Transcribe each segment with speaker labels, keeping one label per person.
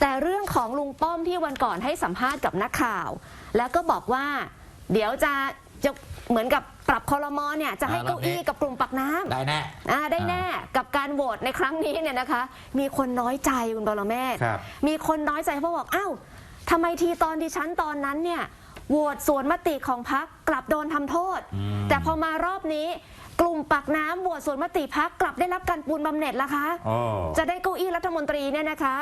Speaker 1: แต่เรื่องของลุงป้อมที่วันก่อนให้สัมภาษณ์กับนักข่าว แล้วก็บอกว่า เดี๋ยวจะจะเหมือนกับปรับคอรมอเนี่ยจะให้
Speaker 2: อ่า
Speaker 1: เก้าอี้
Speaker 2: รอบนี้
Speaker 1: กับกลุ่มปักน้ำ
Speaker 2: ได้แน่
Speaker 1: อ่าได้แน่กับการโหวตในครั้งนี้เนี่ยนะคะ มีคนน้อยใจคุณบรเมศ
Speaker 2: ครับ
Speaker 1: มีคนน้อยใจเพราะบอกอ้าวทำไมทีตอนดิฉันตอนนั้นเนี่ย โหวตสวนมติของพักกลับโดนทำโทษ
Speaker 2: อืม
Speaker 1: แต่พอมารอบนี้กลุ่มปักน้ำโหวตสวนมติพักกลับได้รับการปูนบำเหน็จละคะ
Speaker 2: โอ้
Speaker 1: จะได้เก้าอี้รัฐมนตรีเนี่ยนะคะ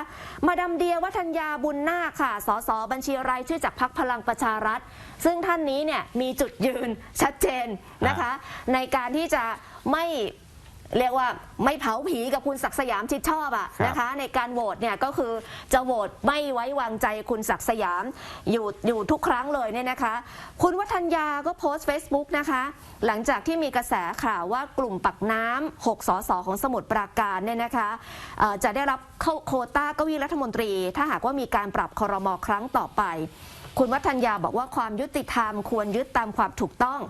Speaker 1: มาดามเดียวัฒนยาบุญนาคค่ะ สสบัญชีรายชื่อจากพักพลังประชารัฐ ซึ่งท่านนี้เนี่ยมีจุดยืนชัดเจนนะคะ ในการที่จะไม่ เรียกว่าไม่เผาผีกับคุณศักดิ์สยามชิดชอบอะ
Speaker 2: ครับ
Speaker 1: นะคะ ในการโหวตเนี่ยก็คือจะโหวตไม่ไว้วางใจคุณศักดิ์สยามอยู่อยู่ทุกครั้งเลยเนี่ยนะคะ คุณวัฒนยาก็โพสต์ Facebook นะคะ หลังจากที่มีกระแสข่าวว่ากลุ่มปักน้ำ6สสของสมุทรปราการเนี่ยนะคะเอ่อจะได้รับเข้าโควต้าเก้าอี้รัฐมนตรี ถ้าหากว่ามีการปรับครมครั้งต่อไป คุณวัฒนยาบอกว่าความยุติธรรมควรยึดตามความถูกต้อง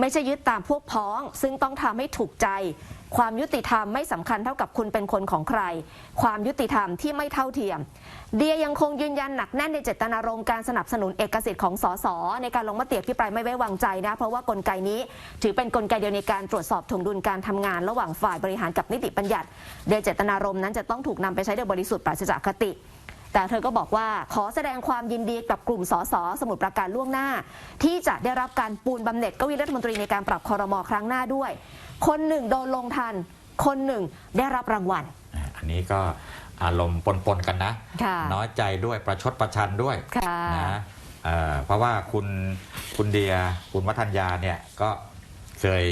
Speaker 1: ไม่ใช่ยึดตามพวกพ้อง ซึ่งต้องทำให้ถูกใจ ความยุติธรรมไม่สำคัญเท่ากับคุณเป็นคนของใคร ความยุติธรรมที่ไม่เท่าเทียม เดียยังคงยืนยันหนักแน่นในเจตนารมณ์การสนับสนุนเอกสิทธิ์ของสสในการลงมติพิปรายไม่ไว้วางใจนะเพราะว่ากลไกนี้ ถือเป็นกลไกเดียวในการตรวจสอบถวงดุลการทำงาน ระหว่างฝ่ายบริหารกับนิติบัญญัติโดยเจตนารมณ์นั้นจะต้องถูกนำไปใช้โดยบริสุทธิ์ปราศจากคติ แต่เธอก็บอกว่าขอแสดงความยินดีกับกลุ่มสสสมุทรปราการล่วงหน้า ที่จะได้รับการปูนบำเหน็จเก้าอี้รัฐมนตรีในการปรับคอรมอครั้งหน้าด้วย คนหนึ่งโดนลงทัน คนหนึ่งได้รับรางวัล
Speaker 2: อะอันนี้ก็อารมณ์ปนๆกันนะ
Speaker 1: ค่ะ
Speaker 2: น้อยใจด้วยประชดประชันด้วย
Speaker 1: ค่ะ
Speaker 2: นะเอ่อเพราะว่าคุณคุณเดียคุณวัฒนยาเนี่ยก็เคย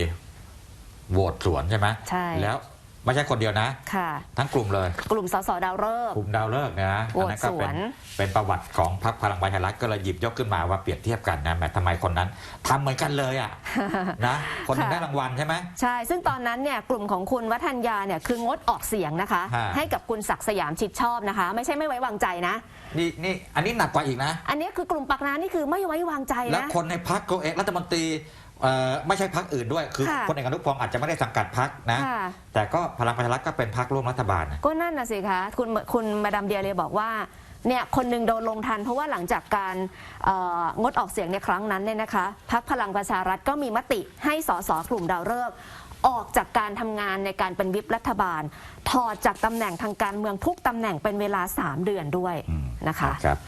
Speaker 2: โหวตสวนใช่ไหม
Speaker 1: ใช่
Speaker 2: แล้ว ไม่ใช่คนเดียวนะ
Speaker 1: ค่ะ
Speaker 2: ทั้งกลุ่มเลย
Speaker 1: กลุ่มสสดาวฤกษ์
Speaker 2: กลุ่มดาวเลิกษ์นะ
Speaker 1: โหวต
Speaker 2: อันั้นก็เป็น
Speaker 1: สวน
Speaker 2: เป็นประวัติของพรรคพลังประชารัฐก็เลยหยิบยกขึ้นมาว่าเปรียบเทียบกันนะแหมทำไมคนนั้นทำเหมือนกันเลยอะ นะคนหนึง
Speaker 1: ค่ะ
Speaker 2: ได้รางวัลใช่ไหม
Speaker 1: ใช่ ซึ่งตอนนั้นเนี่ยกลุ่มของคุณวัฒนยาเนี่ยคืองดออกเสียงนะคะ
Speaker 2: ฮะ
Speaker 1: ให้กับคุณศักดิ์สยามชิดชอบนะคะ ไม่ใช่ไม่ไว้วางใจนะ
Speaker 2: นี่นี่อันนี้หนักกว่าอีกนะ
Speaker 1: อันนี้คือกลุ่มปักน้ำนี่คือไม่ไว้วางใจ
Speaker 2: แล้ว
Speaker 1: นะ
Speaker 2: คนในพักตัวเองรัฐมนตรี เอ่อไม่ใช่พักอื่นด้วย คือ
Speaker 1: ค่ะ
Speaker 2: คนเอกอนุพงศ์อาจจะไม่ได้สังกัดพักนะ
Speaker 1: ค่ะ
Speaker 2: แต่ก็พลังประชารัฐก็เป็นพักร่วมรัฐบาลนะ
Speaker 1: ก็นั่นน่ะสิคะคุณคุณมาดามเดียเลยบอกว่าเนี่ยคนหนึ่งโดนลงทัน เพราะว่าหลังจากการเอ่องดออกเสียงในครั้งนั้นเนี่ยนะคะพักพลังประชารัฐก็มีมติให้สสกลุ่มดาวฤกษ์ออกจากการทำงานในการเป็นวิปรัฐบาล ถอดจากตำแหน่งทางการเมืองทุกตำแหน่งเป็นเวลา 3 เดือนด้วย
Speaker 2: อืม
Speaker 1: นะคะ
Speaker 2: ครับ